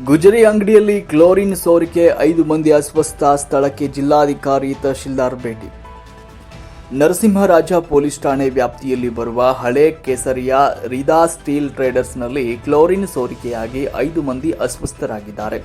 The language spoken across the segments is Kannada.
ಗುಜರಿ ಅಂಗಡಿಯಲ್ಲಿ ಕ್ಲೋರಿನ್ ಸೋರಿಕೆ, ಐದು ಮಂದಿ ಅಸ್ವಸ್ಥ, ಸ್ಥಳಕ್ಕೆ ಜಿಲ್ಲಾಧಿಕಾರಿ ತಹಶೀಲ್ದಾರ್ ಭೇಟಿ. ನರಸಿಂಹರಾಜ ಪೊಲೀಸ್ ಠಾಣೆ ವ್ಯಾಪ್ತಿಯಲ್ಲಿ ಬರುವ ಹಳೆ ಕೆಸರಿಯ ರಿದಾ ಸ್ಟೀಲ್ ಟ್ರೇಡರ್ಸ್ನಲ್ಲಿ ಕ್ಲೋರಿನ್ ಸೋರಿಕೆಯಾಗಿ ಐದು ಮಂದಿ ಅಸ್ವಸ್ಥರಾಗಿದ್ದಾರೆ.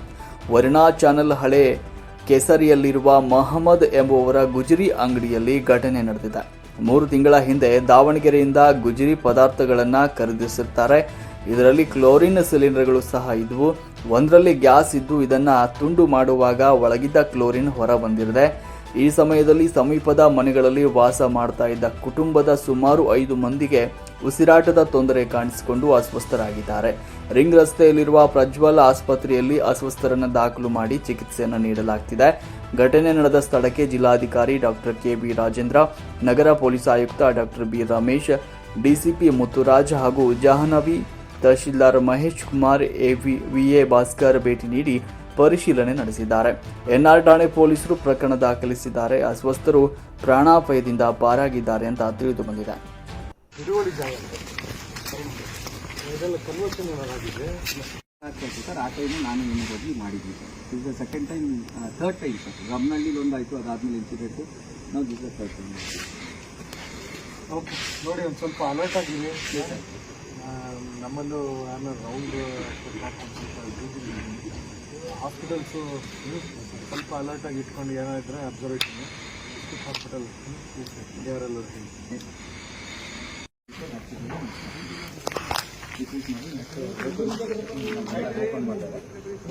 ವರ್ಣಾ ಚಾನಲ್ ಹಳೆ ಕೇಸರಿಯಲ್ಲಿರುವ ಮಹಮ್ಮದ್ ಎಂಬುವವರ ಗುಜರಿ ಅಂಗಡಿಯಲ್ಲಿ ಘಟನೆ ನಡೆದಿದೆ. ಮೂರು ತಿಂಗಳ ಹಿಂದೆ ದಾವಣಗೆರೆಯಿಂದ ಗುಜರಿ ಪದಾರ್ಥಗಳನ್ನು ಖರೀದಿಸುತ್ತಾರೆ ಇದರಲ್ಲಿ ಕ್ಲೋರಿನ್ ಸಿಲಿಂಡರ್ಗಳು ಸಹ ಇದ್ವು. ಒಂದರಲ್ಲಿ ಗ್ಯಾಸ್ ಇದ್ದು ಇದನ್ನ ತುಂಡು ಮಾಡುವಾಗ ಒಳಗಿದ್ದ ಕ್ಲೋರಿನ್ ಹೊರ ಬಂದಿರದೆ ಈ ಸಮಯದಲ್ಲಿ ಸಮೀಪದ ಮನೆಗಳಲ್ಲಿ ವಾಸ ಮಾಡ್ತಾ ಇದ್ದ ಕುಟುಂಬದ ಸುಮಾರು ಐದು ಮಂದಿಗೆ ಉಸಿರಾಟದ ತೊಂದರೆ ಕಾಣಿಸಿಕೊಂಡು ಅಸ್ವಸ್ಥರಾಗಿದ್ದಾರೆ. ರಿಂಗ್ ರಸ್ತೆಯಲ್ಲಿರುವ ಪ್ರಜ್ವಲ್ ಆಸ್ಪತ್ರೆಯಲ್ಲಿ ಅಸ್ವಸ್ಥರನ್ನು ದಾಖಲು ಮಾಡಿ ಚಿಕಿತ್ಸೆಯನ್ನು ನೀಡಲಾಗ್ತಿದೆ. ಘಟನೆ ನಡೆದ ಸ್ಥಳಕ್ಕೆ ಜಿಲ್ಲಾಧಿಕಾರಿ ಡಾಕ್ಟರ್ ಕೆ. ಬಿ. ರಾಜೇಂದ್ರ, ನಗರ ಪೊಲೀಸ್ ಆಯುಕ್ತ doctor B. Ramesh DCP Muthuraj ಹಾಗೂ ಜಹನವಿ ತಹಶೀಲ್ದಾರ್ ಮಹೇಶ್ ಕುಮಾರ್ ಎವಿ ಎ ಭಾಸ್ಕರ್ ಭೇಟಿ ನೀಡಿ ಪರಿಶೀಲನೆ ನಡೆಸಿದ್ದಾರೆ. ಎನ್ಆರ್ ಠಾಣೆ ಪೊಲೀಸರು ಪ್ರಕರಣ ದಾಖಲಿಸಿದ್ದಾರೆ. ಅಸ್ವಸ್ಥರು ಪ್ರಾಣಾಪಾಯದಿಂದ ಪಾರಾಗಿದ್ದಾರೆ ಅಂತ ತಿಳಿದು ಬಂದಿದೆ. ಸರ್ ಆ ಟೈಮು ನಾನು ನಿಮಗೆ ಹೋಗಿ ಮಾಡಿದ್ವಿ sir. Is the second time third time sir. ರಮ್ನಲ್ಲಿ ಒಂದಾಯಿತು ಅದಾದಮೇಲೆ ಇನ್ಸಿಡೆಂಟು ನಾವು ದಿಸ್ ಥರ್ಡ್ ಟೈಮ್ ಓಕೆ ನೋಡಿ ಒಂದು ಸ್ವಲ್ಪ ಅಲರ್ಟ್ ಆಗಿರಿ. ಆ, ನಮ್ಮಲ್ಲೂ ಆಮೇಲೆ ರೌಂಡ್ ಹಾಸ್ಪಿಟಲ್ಸು ಸ್ವಲ್ಪ ಅಲರ್ಟಾಗಿ ಇಟ್ಕೊಂಡು ಏನಾದರೆ ಅಬ್ಸರ್ವೇಷನ್ ಹಾಸ್ಪಿಟಲ್ ದೇವರೆಲ್ಲ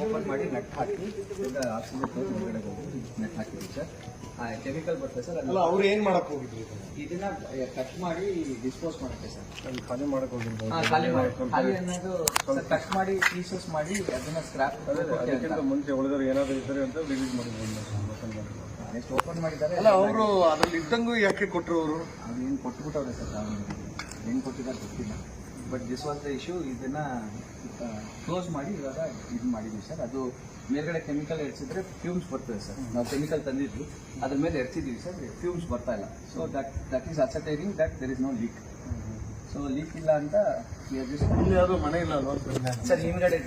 ಓಪನ್ ಮಾಡಿ ನೆಟ್ ಹಾಕಿ ಆಕ್ಸಿಜನ್ ತೋರಿಸಿ ಹೊರಗಡೆ ಹೋಗಿ ನೆಟ್ ಹಾಕಿದ್ವಿ ಸರ್ ಕೆಮಿಕಲ್ ಬರ್ತದೆ ಸರ್ ಅಲ್ಲ ಅವ್ರು ಏನು ಮಾಡಕ್ ಹೋಗಿದ್ರು ಇದನ್ನ ಕಟ್ ಮಾಡಿ ಡಿಸ್ಪೋಸ್ ಮಾಡುತ್ತೆ ಸರ್ ಖಾಲಿ ಮಾಡಕ್ ಹೋಗಿದ್ರು ಖಾಲಿ ಮಾಡಿ. ಖಾಲಿ ಅನ್ನೋದು ಕಟ್ ಮಾಡಿ ಪೀಸಸ್ ಮಾಡಿ ಅದನ್ನ ಸ್ಕ್ರಾಪ್ ಅದಕ್ಕಿಂತ ಮುಂಚೆ ಉಳಿದ್ರೆ ಏನಾದರೂ ಇದ್ದಾರೆ ಅಂತ ರಿಲೀಸ್ ಮಾಡಿದ್ರು ಓಪನ್ ಮಾಡಿದ್ದಾರೆ. ಅಲ್ಲ ಅವರು ಅದ್ರಲ್ಲಿ ಇದ್ದಂಗೂ ಯಾಕೆ ಕೊಟ್ಟರು ಅವರು? ಏನು ಕೊಟ್ಬಿಟ್ಟವ್ರೆ ಸರ್ ಏನು ಕೊಟ್ಟಿದ್ದಾರೆ ಗೊತ್ತಿಲ್ಲ. But this was the issue ಇದನ್ನು ಕ್ಲೋಸ್ ಮಾಡಿ ಇವಾಗ ಇದು ಮಾಡಿದ್ವಿ ಸರ್. ಅದು ಮೇಲ್ಗಡೆ ಕೆಮಿಕಲ್ ಎಡ್ಸಿದ್ರೆ ಫ್ಯೂಮ್ಸ್ ಬರ್ತದೆ ಸರ್. ನಾವು ಕೆಮಿಕಲ್ ತಂದಿದ್ವಿ. ಅದ್ರ ಮೇಲೆ ಎರ್ಚಿದ್ದೀವಿ ಸರ್. ಫ್ಯೂಮ್ಸ್ ಬರ್ತಾ ಇಲ್ಲ. So that that is ascertaining that there is no leak so leak ಇಲ್ಲ ಅಂತ ಇಲ್ಲಿ ಮನೆ ಸರ್ ಹಿಂದ್ಗಡೆ